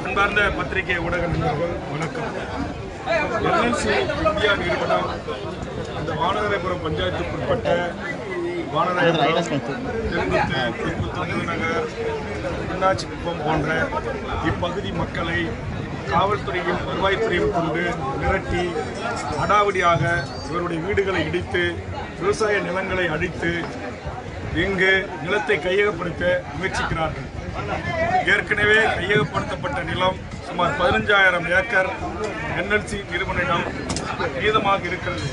அன்பார்ந்த பத்திரிகை ஊடக நண்பர்கள் வணக்கம். என்எல்சி இந்தியா நிறுவனம் இந்த வானகரபுரம் பஞ்சாயத்துக்குட்பட்ட வானகரபுரம் நகர் திருக்குத்து குப்பம் போன்ற இப்பகுதி மக்களை காவல்துறையும் வருவாய்த்துறையும் கொண்டு மிரட்டி அடாவடியாக இவருடைய வீடுகளை இடித்து விவசாய நிலங்களை அழித்து இங்கு நிலத்தை கையகப்படுத்த முயற்சிக்கிறார்கள். ஏற்கனவே கையகப்படுத்தப்பட்ட நிலம் சுமார் பதினஞ்சாயிரம் ஏக்கர் என்எல்சி நிறுவனம் மீதமாக இருக்கிறது.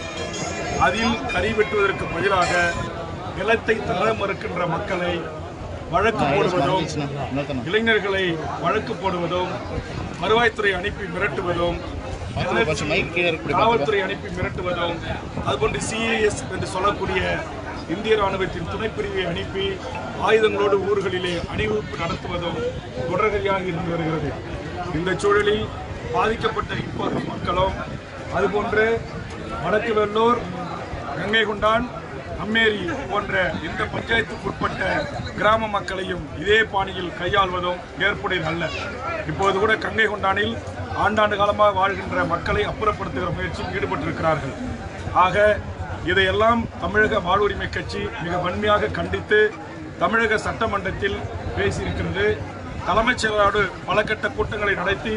அதில் கறி வெட்டுவதற்கு பதிலாக நிலத்தை தர மறுக்கின்ற மக்களை வழக்கு போடுவதும் இளைஞர்களை வழக்கு போடுவதும் வருவாய்த்துறை அனுப்பி மிரட்டுவதும் காவல்துறை அனுப்பி மிரட்டுவதும் அதுபோன்று சிஏஎஸ் என்று சொல்லக்கூடிய இந்திய ராணுவத்தின் துணைப்பிரிவை அனுப்பி ஆயுதங்களோடு ஊர்களிலே அணிவகுப்பு நடத்துவதும் தொடர்கதியாக இருந்து வருகிறது. இந்த சூழலில் பாதிக்கப்பட்ட இப்பகுதி மக்களும் அதுபோன்று வடக்கு வெள்ளூர் கங்கை கொண்டான் அம்மேரி போன்ற இந்த பஞ்சாயத்துக்குட்பட்ட கிராம மக்களையும் இதே பாணியில் கையாள்வதும் ஏற்புடையது அல்ல. இப்போது கூட கங்கை கொண்டானில் ஆண்டாண்டு காலமாக வாழ்கின்ற மக்களை அப்புறப்படுத்துகிற முயற்சியில் ஈடுபட்டிருக்கிறார்கள். ஆக இதையெல்லாம் தமிழக வாழ்வுரிமை கட்சி மிக வன்மையாக கண்டித்து தமிழக சட்டமன்றத்தில் பேசியிருக்கிறது. தலைமைச் செயலரோடு பல கட்ட கூட்டங்களை நடத்தி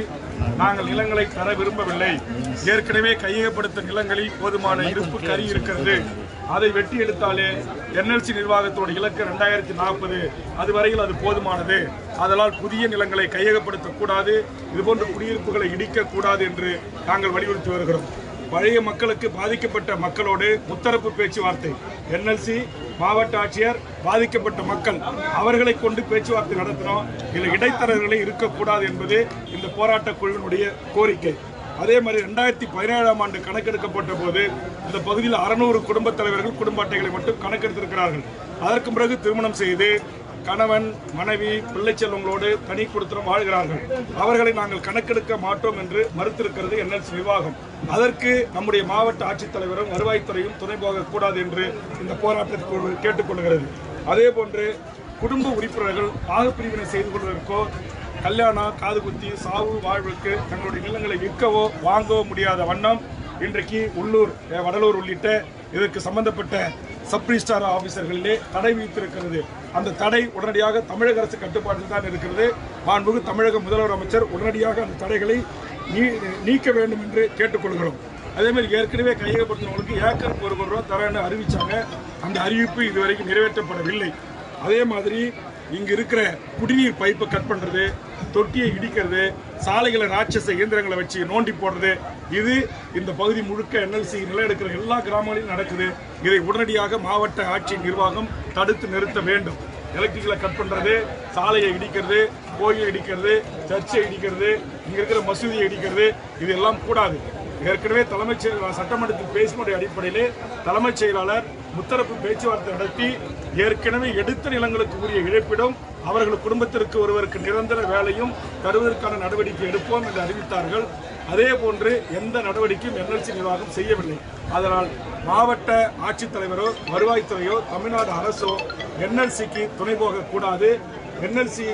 நாங்கள் நிலங்களை தர விரும்பவில்லை. ஏற்கனவே கையகப்படுத்த நிலங்களில் போதுமான இருப்பு கறி இருக்கிறது. அதை வெட்டி எடுத்தாலே என்எல்சி நிர்வாகத்தோட இலக்கு ரெண்டாயிரத்தி நாற்பது. அதுவரையில் அது போதுமானது. அதனால் புதிய நிலங்களை கையகப்படுத்தக்கூடாது இதுபோன்ற குடியிருப்புகளை இடிக்கக்கூடாது என்று நாங்கள் வலியுறுத்தி வருகிறோம். பழைய மக்களுக்கு பாதிக்கப்பட்ட மக்களோடு முத்தரப்பு பேச்சுவார்த்தை. என்எல்சி மாவட்ட ஆட்சியர் பாதிக்கப்பட்ட மக்கள் அவர்களை கொண்டு பேச்சுவார்த்தை நடத்தினோம். இதில் இடைத்தரகர்களை இருக்கக்கூடாது என்பது இந்த போராட்ட குழுவினுடைய கோரிக்கை. அதே மாதிரி ரெண்டாயிரத்தி பதினேழாம் ஆண்டு கணக்கெடுக்கப்பட்ட போது இந்த பகுதியில் அறுநூறு குடும்பத் தலைவர்கள் குடும்ப அட்டைகளை மட்டும் கணக்கெடுத்திருக்கிறார்கள். அதற்கு பிறகு திருமணம் செய்து கணவன் மனைவி பிள்ளை செல்வங்களோடு தனி கொடுத்தனம் வாழ்கிறார்கள். அவர்களை நாங்கள் கணக்கெடுக்க மாட்டோம் என்று மறுத்திருக்கிறது என்எல்சி நிர்வாகம் அதற்கு நம்முடைய மாவட்ட ஆட்சித்தலைவரும் வருவாய்த்துறையும் துணை போகக்கூடாது என்று இந்த போராட்டத்தில் கேட்டுக்கொள்கிறது. அதே போன்று குடும்ப உறுப்பினர்கள் ஆகப்பிரிவினை செய்து கொள்வதற்கோ கல்யாணம் காதுகுத்தி சாவு வாழ்வுக்கு தங்களுடைய நிலங்களை விற்கவோ வாங்கவோ முடியாத வண்ணம் இன்றைக்கு உள்ளூர் வடலூர் உள்ளிட்ட இதற்கு சம்பந்தப்பட்ட சப்ரிஸ்டார் ஆபீசர்களிலே தடை விதித்திருக்கிறது. அந்த தடை உடனடியாக தமிழக அரசு கட்டுப்பாட்டில் தான் இருக்கிறது. மாண்புகு தமிழக முதல்வர் அமைச்சர் உடனடியாக அந்த தடைகளை நீ- நீக்க வேண்டும் என்று கேட்டுக்கொள்கிறோம். அதேமாதிரி ஏற்கனவே கையகப்படுத்தினவங்களுக்கு ஏக்கருக்கு ஒரு கோடி ரூபா தரேன்னு அறிவித்தாங்க அந்த அறிவிப்பு இதுவரைக்கும் நிறைவேற்றப்படவில்லை. அதே மாதிரி இங்கே இருக்கிற குடிநீர் பைப்பை கட் பண்ணுறது தொட்டியை இடிக்கிறது சாலைகளை ராட்சச இயந்திரங்களை வச்சு நோண்டி போடுறது இது இந்த பகுதி முழுக்க என்எல்சி நிலம் எடுக்கிற எல்லா கிராமங்களிலும் நடக்குது. இதை உடனடியாக மாவட்ட ஆட்சி நிர்வாகம் தடுத்து நிறுத்த வேண்டும். எலக்ட்ரிக்கலை கட் பண்ணுறது சாலையை இடிக்கிறது கோயிலை இடிக்கிறது சர்ச்சை இடிக்கிறது இங்கே இருக்கிற மசூதியை இடிக்கிறது இது எல்லாம் கூடாது. ஏற்கனவே தலைமைச் செயலாளர் சட்டமன்றத்தில் பேசினுடைய அடிப்படையிலே தலைமைச் செயலாளர் முத்தரப்பு பேச்சுவார்த்தை நடத்தி ஏற்கனவே எடுத்த நிலங்களுக்கு உரிய இழப்பிடும் அவர்கள் குடும்பத்திற்கு ஒருவருக்கு நிரந்தர வேலையும் தருவதற்கான நடவடிக்கை எடுப்போம் என்று அறிவித்தார்கள். அதே போன்று எந்த நடவடிக்கையும் என்எல்சி நிர்வாகம் செய்யவில்லை. அதனால் மாவட்ட ஆட்சித்தலைவரோ வருவாய்த்துறையோ தமிழ்நாடு அரசோ என்எல்சிக்கு துணை போகக்கூடாது. என்எல்சி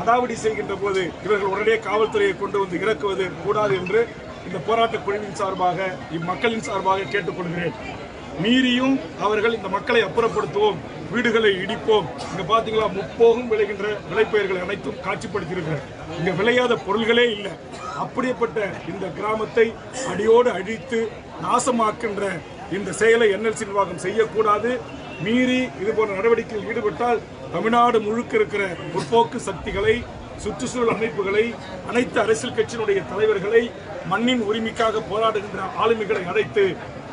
அடாவடி செய்கின்ற போது இவர்கள் உடனே காவல்துறையை கொண்டு வந்து இறக்குவது கூடாது என்று இந்த போராட்ட குழுவின் சார்பாக இம்மக்களின் சார்பாக கேட்டுக்கொள்கிறேன். மீறியும் அவர்கள் இந்த மக்களை அப்புறப்படுத்துவோம். வீடுகளை இடிப்போம். இங்க பாத்தீங்களா முப்போகும் விளைகின்ற விளைப்பயிர்கள் அனைத்தும் காட்சிப்படுத்தியிருக்கிறார் இங்க விளையாத பொருள்களே இல்லை. அப்படியேப்பட்ட இந்த கிராமத்தை அடியோடு அழித்து நாசமாக்கின்ற இந்த செயலை என்எல்சி நிர்வாகம் செய்யக்கூடாது. மீறி இது போன்ற நடவடிக்கையில் ஈடுபட்டால் தமிழ்நாடு முழுக்க இருக்கிற முற்போக்கு சக்திகளை சுற்றுச்சூழல் அமைப்புகளை அனைத்து அரசியல் கட்சியினுடைய தலைவர்களை மண்ணின் உரிமைக்காக போராடுகின்ற ஆளுமைகளை அழைத்து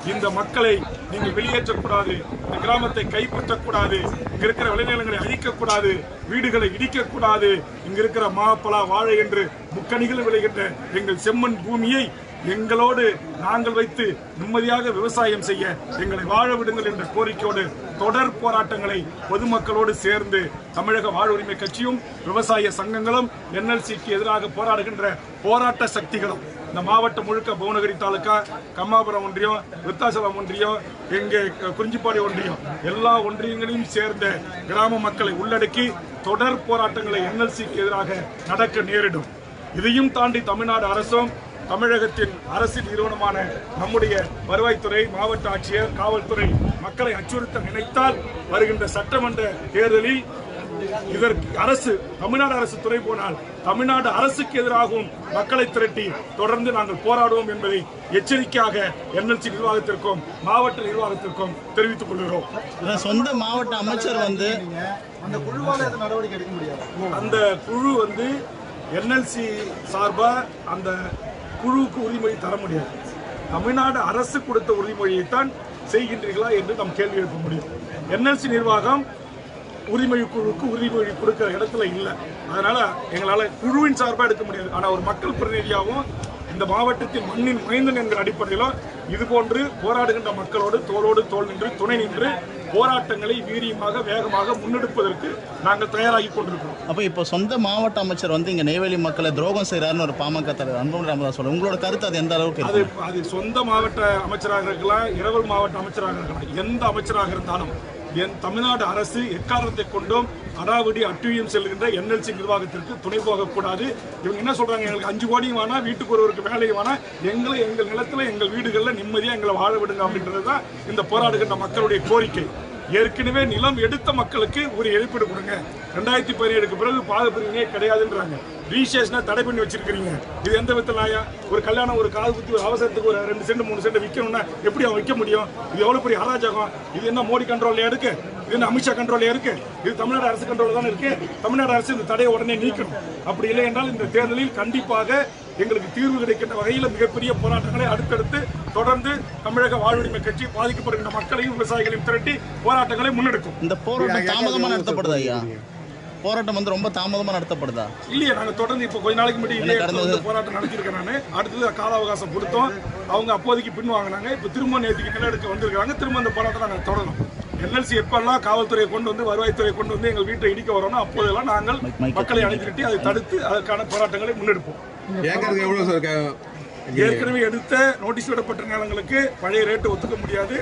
இந்த மக்களை நீங்கள் வெளியேற்றக்கூடாது. இந்த கிராமத்தை கைப்பற்றக்கூடாது. இங்க இருக்கிற விளைநிலங்களை அழிக்கக்கூடாது. வீடுகளை இடிக்கக்கூடாது. இங்க இருக்கிற மாப்பலா வாழை என்று முக்கணிகள் விளைகின்ற எங்கள் செம்மண் பூமியை எங்களோடு நாங்கள் வைத்து நிம்மதியாக விவசாயம் செய்ய எங்களை வாழ விடுங்கள் என்ற கோரிக்கையோடு தொடர் போராட்டங்களை பொதுமக்களோடு சேர்ந்து தமிழக வாழ்வுரிமை கட்சியும் விவசாய சங்கங்களும் என்எல்சிக்கு எதிராக போராடுகின்ற போராட்ட சக்திகளும். இந்த மாவட்டம் முழுக்க புவனகிரி தாலுக்கா கம்மாபுரம் ஒன்றியம் விருத்தாசலம் ஒன்றியம் எங்கே குறிஞ்சிப்பாடி ஒன்றியம். எல்லா ஒன்றியங்களையும் சேர்ந்த கிராம மக்களை உள்ளடக்கி தொடர் போராட்டங்களை என்எல்சிக்கு எதிராக நடக்க நேரிடும். இதையும் தாண்டி தமிழ்நாடு அரசும் தமிழகத்தின் அரசு நிறுவனமான நம்முடைய வருவாய்த்துறை மாவட்ட ஆட்சியர் காவல்துறை மக்களை அச்சுறுத்த நினைத்தால் வருகின்ற சட்டமன்ற தேர்தலில் இதற்கு அரசு தமிழ்நாடு அரசு துறை போனால் தமிழ்நாடு அரசுக்கு எதிராகவும் மக்களை திரட்டி தொடர்ந்து நாங்கள் போராடுவோம் என்பதை எச்சரிக்கையாக என்எல்சி நிர்வாகத்திற்கும் மாவட்ட நிர்வாகத்திற்கும் தெரிவித்துக் கொள்கிறோம். சொந்த மாவட்ட அமைச்சர் வந்து அந்த குழுவால நடவடிக்கை எடுக்க முடியாது. அந்த குழு வந்து என்எல்சி சார்பா அந்த குழுவுக்கு உரிமொழி தர முடியாது. தமிழ்நாடு அரசு கொடுத்த உறுதிமொழியைத்தான் செய்கின்றீர்களா என்று நாம் கேள்வி எழுப்ப முடியும். என்எல்சி நிர்வாகம் உரிமொழி குழுவுக்கு உரிமொழி கொடுக்கிற இடத்துல இல்லை. அதனால எங்களால் குழுவின் சார்பாக எடுக்க முடியாது. ஆனால் ஒரு மக்கள் பிரதிநிதியாகவும் இந்த மாவட்டத்தின் மண்ணின் மைந்தன் என்கிற அடிப்படையிலும் இதுபோன்று போராடுகின்ற மக்களோடு தோளோடு தோள் நின்று துணை நின்று போராட்டங்களை வீரியமாக வேகமாக முன்னெடுப்பதற்கு நாங்கள் தயாராகி கொண்டிருக்கிறோம். அப்ப இப்போ சொந்த மாவட்ட அமைச்சர் வந்து இங்க நெய்வேலி மக்களை துரோகம் செய்யறாருன்னு ஒரு பாமக தலைவர் அன்புமணி ராமதாஸ் சொல்ல உங்களோட கருத்து அது எந்த அளவுக்கு அது அது சொந்த மாவட்ட அமைச்சராக இருக்கலாம் இரவல் மாவட்ட அமைச்சராக இருக்கலாம். எந்த அமைச்சராக இருந்தாலும் என் தமிழ்நாடு அரசு எக்காரணத்தை கொண்டும் அடாவடி அட்டுவியம் செல்கின்ற என்எல்சி நிர்வாகத்திற்கு துணை போகக்கூடாது. இவங்க என்ன சொல்றாங்க? எங்களுக்கு அஞ்சு கோடியும் வேணா வீட்டுக்கு ஒருவருக்கு வேலையும் வேணா. எங்களை எங்கள் நிலத்துல எங்கள் வீடுகளில் நிம்மதியா எங்களை வாழ விடுங்க அப்படின்றது தான் இந்த போராடுகின்ற மக்களுடைய கோரிக்கை. ஏற்கனவே நிலம் எடுத்த மக்களுக்கு ஒரு இழப்பீடு கொடுங்க. ரெண்டாயிரத்தி பதினேழுக்கு பிறகு பாகப்பிரிவினையே கிடையாதுன்றாங்க. ரீசேஷனாக தடை பண்ணி வச்சிருக்கிறீங்க. இது எந்த விதத்தில் நாயா ஒரு கல்யாணம் ஒரு காது குத்தி ஒரு அவசரத்துக்கு ஒரு ரெண்டு சென்ட் மூணு சென்ட் விற்கணும்னா எப்படி அவன் விற்க முடியும்? இது எவ்வளோ பெரிய அராஜகம்? இது என்ன மோடி கண்ட்ரோலில் இருக்கு? இது என்ன அமித்ஷா கண்ட்ரோலில் இருக்கு? இது தமிழ்நாடு அரசு கண்ட்ரோல் தானே இருக்கு? தமிழ்நாடு அரசு இந்த தடையை உடனே நீக்கணும். அப்படி இல்லை என்றால் இந்த தேர்தலில் கண்டிப்பாக எங்களுக்கு தீர்வு கிடைக்கின்ற வகையில் மிகப்பெரிய போராட்டங்களை அடுத்தடுத்து தொடர்ந்து தமிழக வாழ்வுரிமை கட்சி பாதிக்கப்படுகின்ற மக்களையும் விவசாயிகளையும் திரட்டி போராட்டங்களை முன்னெடுக்கும். இந்த போராட்டம் தாமதமாக நடத்தப்படுது ஐயா? போராட்டம் வந்து ரொம்ப தாமதமா நடத்தப்படுதா? இல்லையே நாங்க தொடர்ந்து இப்போ கொஞ்ச நாளைக்கு முன்னாடி இதே போராட்டம் நடத்திருக்கேன் நான். அடுத்தது கால அவகாசம் கொடுத்தோம். அவங்க அப்போதைக்கு பின் வாங்கினாங்க. இப்போ திரும்ப நேற்றுக்கு நிலடுக்க வந்திருக்காங்க. திரும்ப அந்த போராட்டம் நாங்கள் தொடரணும். என்எல்சி எப்பெல்லாம் காவல்துறையை கொண்டு வந்து வருவாய்த்துறையை கொண்டு வந்து எங்கள் வீட்டை இடிக்க வரோமோ அப்போதெல்லாம் நாங்கள் மக்களை அணிதிரட்டி அதை தடுத்து அதற்கான போராட்டங்களை முன்னெடுப்போம். எவ்வளோ சார் ஏற்கனவே எடுத்த நோட்டீஸ் விடப்பட்ட நிலங்களுக்கு பழைய ரேட்டு ஒத்துக்க முடியாது.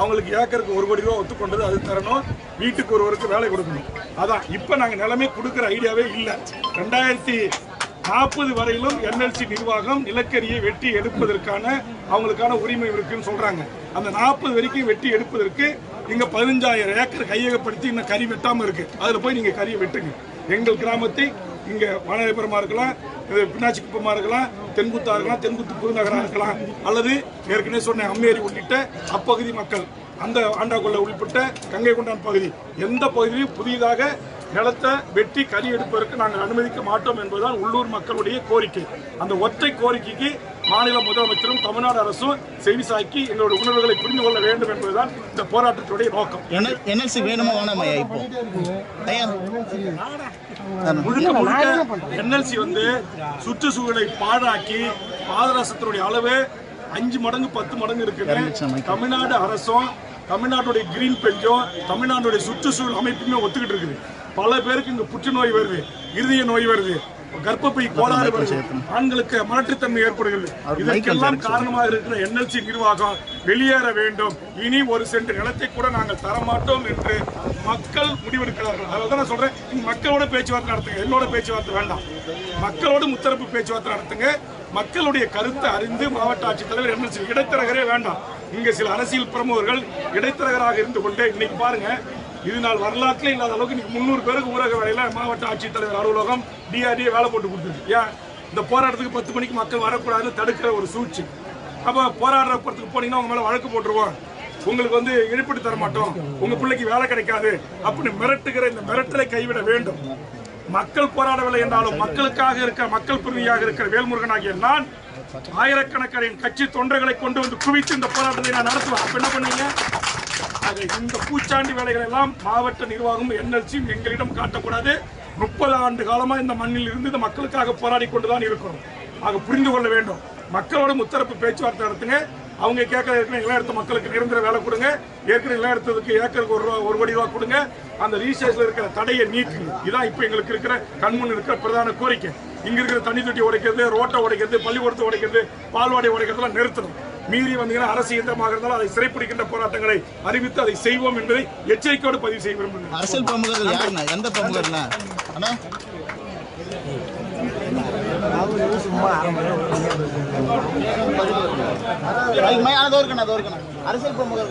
அவங்களுக்கு ஏக்கருக்கு ஒரு கோடி ரூபா ஒத்துக்கொண்டது அது தரணும். வீட்டுக்கு ஒருவருக்கு வேலை கொடுக்கணும். அதான் இப்போ நாங்கள் நிலைமை கொடுக்குற ஐடியாவே இல்லை. ரெண்டாயிரத்தி நாற்பது வரையிலும் என்எல்சி நிர்வாகம் நிலக்கரியை வெட்டி எடுப்பதற்கான அவங்களுக்கான உரிமை இருக்குன்னு சொல்கிறாங்க அந்த நாற்பது வரைக்கும் வெட்டி எடுப்பதற்கு இங்கே பதினஞ்சாயிரம் ஏக்கர் கையகப்படுத்தி இன்னும் கறி வெட்டாமல் இருக்குது அதில் போய் நீங்கள் கறியை வெட்டுங்க. எங்கள் கிராமத்தை இங்கே வானதிபுரமா இருக்கலாம் பின்னாச்சி குப்பமா இருக்கலாம் தென்குத்தா இருக்கலாம் தென்குத்து புதுநகரா இருக்கலாம். அல்லது ஏற்கனவே சொன்ன அம்மேரி உள்ளிட்ட அப்பகுதி மக்கள் அந்த ஆண்டாக்குள்ள உள்பட்ட கங்கை கொண்டான் பகுதி. எந்த பகுதியும் புதிதாக நிலத்தை வெட்டி கறி எடுப்பதற்கு நாங்கள் அனுமதிக்க மாட்டோம் என்பதுதான் உள்ளூர் மக்களுடைய கோரிக்கை. அந்த ஒற்றை கோரிக்கைக்கு மாநில முதலமைச்சரும் தமிழ்நாடு அரசும் செவிசாக்கி எங்களுடைய உணர்வுகளை புரிந்து கொள்ள வேண்டும் என்பதுதான் இந்த போராட்டத்துடைய நோக்கம். என்எல்சி வேணுமா வேணாமா இப்போ. முழுக்க முழுக்க என்எல்சி வந்து சுற்றுச்சூழலை பாழாக்கி பாதரசத்தினுடைய அளவு அஞ்சு மடங்கு பத்து மடங்கு இருக்குது தமிழ்நாடு அரசும் தமிழ்நாட்டுடைய கிரீன் பெஞ்சும் தமிழ்நாட்டுடைய சுற்றுச்சூழல் அமைப்புமே ஒத்துக்கிட்டு இருக்குது. பல பேருக்கு இங்க புற்றுநோய் வருது இருதய நோய் வருது. கர்ப்பப்பை கோளாறு ஆண்களுக்கு மலட்டுத்தன்மை ஏற்படுகிறது. இதற்கெல்லாம் காரணமாக இருக்கிற என்எல்சி நிர்வாகம் வெளியேற வேண்டும். இனி ஒரு சென்ட் நிலத்தை கூட நாங்கள் தரமாட்டோம் என்று மக்கள் முடிவெடுக்கிறார்கள். அதாவது நான் சொல்றேன். மக்களோட பேச்சுவார்த்தை நடத்துங்க. என்னோட பேச்சுவார்த்தை வேண்டாம். மக்களோட முத்தரப்பு பேச்சுவார்த்தை நடத்துங்க. மக்களுடைய கருத்தை அறிந்து மாவட்ட ஆட்சித்தலைவர் எம்எல்சி இடைத்தரகரே வேண்டாம். இங்க சில அரசியல் பிரமுகர்கள் இடைத்தரகராக இருந்து கொண்டே இன்னைக்கு பாருங்க இது நாள் வரலாற்றில் இல்லாத அளவுக்கு இன்னைக்கு முந்நூறு பேருக்கு ஊரக வேலையில மாவட்ட ஆட்சித்தலைவர் அலுவலகம் டிஆர்டிஏ வேலை போட்டு கொடுத்துருக்கு. ஏன்? இந்த போராட்டத்துக்கு பத்து மணிக்கு மக்கள் வரக்கூடாதுன்னு தடுக்கிற ஒரு சூழ்ச்சி. அப்ப போராடுறப்பறதுக்கு போனீங்கன்னா உங்க மேல வழக்கு போட்டுருவோம். உங்களுக்கு வந்து இழப்பீடு தர மாட்டோம். உங்க பிள்ளைக்கு வேலை கிடைக்காது அப்படின்னு மிரட்டுகிற இந்த மிரட்டலை கைவிட வேண்டும். மக்கள் போராடவில்லை என்றாலும் மக்களுக்காக இருக்க மக்கள் பிரதியாக இருக்கிற வேல்முருகன் ஆகிய நான் ஆயிரக்கணக்கான கட்சி தொண்டர்களை கொண்டு வந்து குவித்து இந்த போராட்டத்தை நான் நடத்துவேன். அப்ப என்ன பண்ணீங்க ஆக இந்த பூச்சாண்டி வேலைகள் எல்லாம் மாவட்ட நிர்வாகம் என்எல்சியும் எங்களிடம் காட்டக்கூடாது. முப்பது ஆண்டு காலமாக இந்த மண்ணில் இருந்து இந்த மக்களுக்காக போராடி கொண்டுதான் இருக்கிறோம். ஆக புரிந்து கொள்ள வேண்டும். மக்களோட முத்தரப்பு பேச்சுவார்த்தை நடத்துங்க. அவங்க கேட்கற ஏற்கனவே நிலம் மக்களுக்கு நிரந்தர வேலை கொடுங்க. ஏற்கனவே நிலம் எடுத்ததுக்கு ஏக்கருக்கு ஒரு ரூபா ஒரு கோடி ரூபா கொடுங்க. அந்த ரீசார்ஜ்ல இருக்கிற தடையை நீக்குங்க இதான் இப்போ எங்களுக்கு இருக்கிற கண்முன் இருக்கிற பிரதான கோரிக்கை. இங்கே இருக்கிற தண்ணி தொட்டி உடைக்கிறது ரோட்டை உடைக்கிறது பள்ளிக்கூடத்தை உடைக்கிறது பால்வாடை உடைக்கிறதுலாம் நிறுத்தணும். மீறி வந்தீங்கன்னா அரசு இயந்திரமாக இருந்தாலும் அதை சிறைப்பிடிக்கின்ற போராட்டங்களை அறிவித்து அதை செய்வோம் என்பதை எச்சரிக்கையோடு பதிவு செய்ய விரும்புகிறேன். அரசியல் பிரமுகர்கள் எந்த பிரமுகர்ண்ணா? அண்ணா? அரசியல் பிரமுகர்கள்.